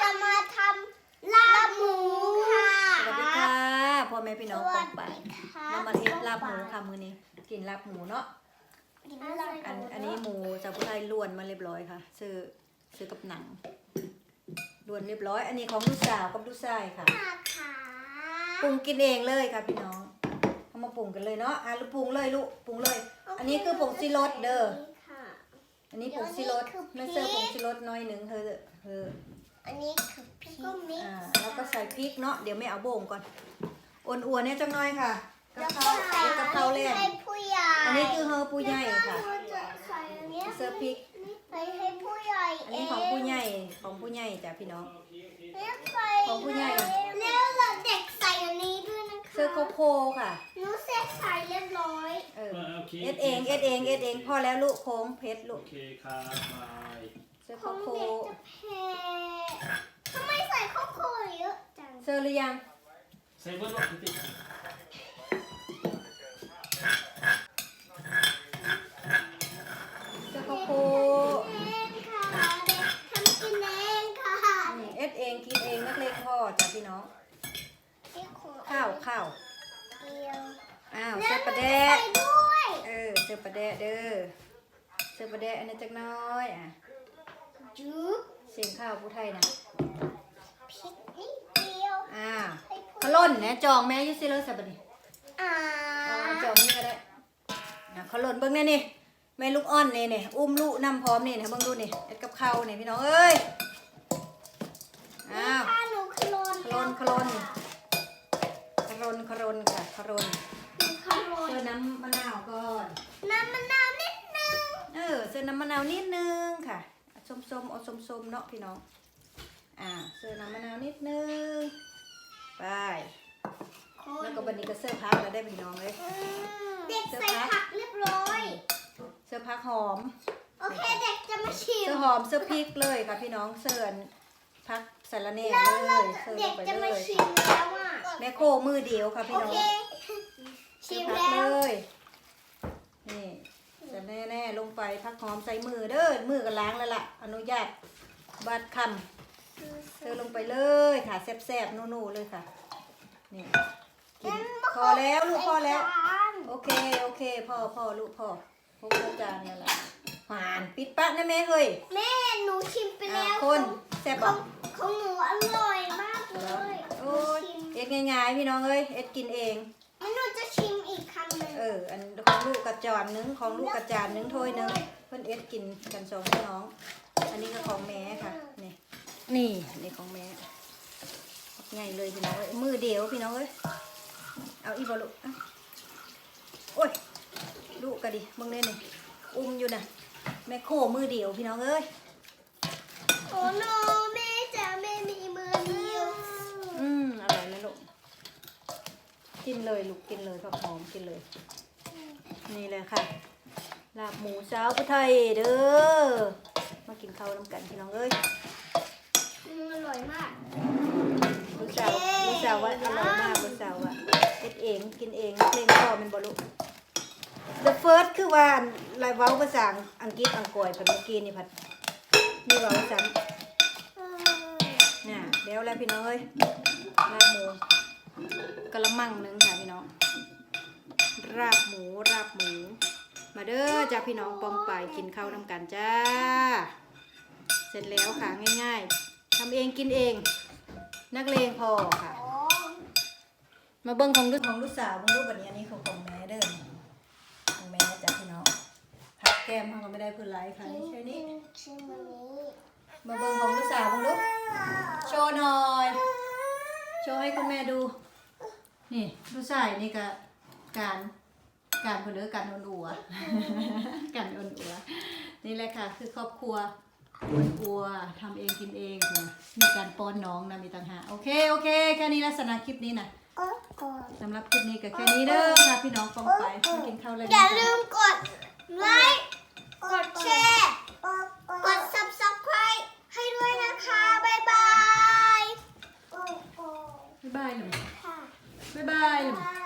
จะมาทำลาบหมูค่ะสวัสดีค่ะพ่อแม่พี่น้องสปวัองสไปดีค่ะเรามาเทศลาบหมูค่ะมื้อนี้กินลาบหมูเนาะกินลาบอันอันนี้หมูจากผู้ไทยล้วนมาเรียบร้อยค่ะ ซื้อซื้อกับหนังล้วนเรียบร้อย อันนี้ของลูกสาวกับลูกชายค่ะค่ะขาปรุงกินเองเลยค่ะพี่น้องเอามาปรุงกันเลยเนาะอะลูกปรุงเลยลูกปรุงเลย อันนี้คือผงซีรสเด้อค่ะอันนี้ผงซีรสเดี๋ยวนี่คือพริกแม่เสื้อผงซีรสน้อยหนึ่งเธอเธอ อันนี้คือพริกก็มิกอ่าแล้วก็ใส่พริกเนาะเดี๋ยวไม่เอาโบ่งก่อนอ่อนอัวเนี่ยจังน้อยค่ะกะแล้วเพก็ราใส่กะเพราแรงให้ผู้ใหญ่อันนี้คือเฮอผู้ใหญ่ค่ะแล้วก็จะใส่อันเนี้ยเสื้อพริกใส่ให้ผู้ใหญ่อันนี้ของผู้ใหญ่ของผู้ใหญ่จ้ะพี่น้อง แล้วใส่ของผู้ใหญ่ แล้วเราเด็กใส่อันนี้ด้วยนะคะเสื้อโคโคค่ะ หนูเซ็ตใส่เรียบร้อยเออโอเคเอ็ดเองเอ็ดเองเอ็ดเองพอแล้วลูกโค้งเพชรลูโอกเคครับบาย เสื้อขโคองโคเด็กจะแพ้ทำไมใส่ข้าวโพดเยอะจังเสื้อหรือยังใส่เบอร์รถติดเสื้อโคโคเองค่ะเด็กทำกินเองค่ะอืมเอ็ดเองกินเองนักเลงพ่อจ้ะพี่น้อง นี่ของข้าวข้าวเดียวอ้าวแล้เสื้วอมัปนลาแดจะกใส่ด้วย เออเสื้อปลาแดกเด้อเสื้อปลาแดกอันนี้จักหน้อยอะ จุ๊บเสียงข้าวผู้ไทยนะพริกนิดเดียวอ้าวให้ผู้ขะล่นเนี่ยจองแม่อยุซิเลอร์สับดนีอ่าเอาจองนี่ก็ได้อะขะล่นเบิ่งเนี่ยนี่แม่ลูกอ่อนนี่นี่อุ้มลูกน้ำพร้อมนี่นะเบิ่งดูนี่เอ็ดกับข้าวนี่พี่น้องเอ้ยอ้าวถ้าหนูคลนขะล่นขะล่นขะล่นขะล่นค่ะขะล่นหนูคลนเสื้อน้ำมะนาวก่อนน้ำมะนาวนิดนึงเออเสื้อน้ำมะนาวนิดนึงค่ะ ส้มๆเอาส้มๆเนาะพี่น้อง อ่าเสื้อน้ำมะนาวนิดนึง ไป แล้วก็บันนี้ก็เสื้อพักแล้วได้พี่น้องเลย เด็กใส่ผักเรียบร้อย เสื้อพักหอม โอเคเด็กจะมาชิม เสื้อหอมเสื้อพริกเลยค่ะพี่น้องเสื้อพักสารเน่แล้วเลเรายเสื้อลเด็งกไปจะเลมายชิมแล้วอะแม่โคมือเดียวค่ะพี่โอน้องเคเสื้ชิอมพักแล้วเลยนี่จะ แน่ๆลงไปพักหอมใส่มือเด้อมือก็ล้างแล้วล่ะ อนุญาตบาดคำเธอลงไปเลยค่ะแซ่บๆนูๆเลยค่ะ นี่กินพอแล้วลูกพอแล้ว โอเคโอเคพ่อพ่อลูกพ่อพวกจานเนี่ยแหละหวานปิดปะนะแม่เฮ้ยแม่หนูชิมไปอ่าแล้วคนแซ่บขบอองกของหนูอร่อยมากเลยโอ้ยชิมเอ็ดง่ายๆพี่น้องเอ้ยเอ็ดกินเองแล้วหนูจะชิมอีก คำหนึ่งเออ อันของลูกกระจานหนึงของลูกกระจานหนึงถ้วยหนึงเพิ่นเอ็ดกินกันสองพี่น้อง อันนี้ก็ของแม่ค่ะ นี่ นี่นี่ของแม่ง่ายเลยพี่น้องเอ้ยมือเดียวพี่น้องเอ้ย เอาอีบอลูกเอาโอ้ย ลูกกะดิมึงเนี่ยนี่อุ้มอยู่น่ะแม่โคมือเดียวพี่น้องเอ้ย โอ้โนแม่จ๋าแม่มีมือเดียว อืมอร่อยไหมลูก กินเลยลูกกินเลยผักหอมกินเลย นี่เลยค่ะ ลาบหมูสาวผู้ไทยเด้อ มากินข้าวน้ำกันพี่น้องเอ้ยอืมอร่อยมากลูกสาวลูกสาวว่าอร่อยมากลูกสาวว่าเอ็ดเองกินเองเพลงพ่อเป็นบอลูก The first คือว่าลายเว้าภาษาอังกฤษอังกฤษพันเมื่อกี้นี่พัดนี่เว้าภาษาเออน่ะเดี๋ยวแล้วพี่น้องเอ้ยลาบหมู กะละมังหนึงค่ะพี่น้อง ราบหมูราบหมู มาเด้อจ้าพี่น้องปองปายกินข้าวนำกันจ้า เสร็จแล้วค่ะง่าย ๆทำเองกินเอง นักเลงพอค่ะ มาเบิ้งของลูกของลูกสาวเบิ้งรูปแบบนี้อันนี้ของของแม่เด้อของแม่จ้ะพี่น้องพักแก้มเขาก็ไม่ได้พื้นไรค่ะนี่ใช่นี่มอันนี้มาเบิ้งของลูกสาวเบิ้งลูกโชว์หน่อย โชว์ให้คุณแม่ดู นี่ลูกชายนี่ก็การการคนเด้อการอ่อนอัว การอ่อนอัวนี่แหละค่ะ คือครอบครัวอ่อนอัวทำเองกินเองค่ะมีการป้อนน้องนะมีต่างหากโอเคโอเคแค่นี้ลักษณะคลิปนี้นะก็ก่อนสำหรับคลิปนี้ก็แค่นี้เด้อค่ะพี่น้องฟองไปมากินข้าวเลยอย่าลืมกดไลค์กดแชร์กด Bye.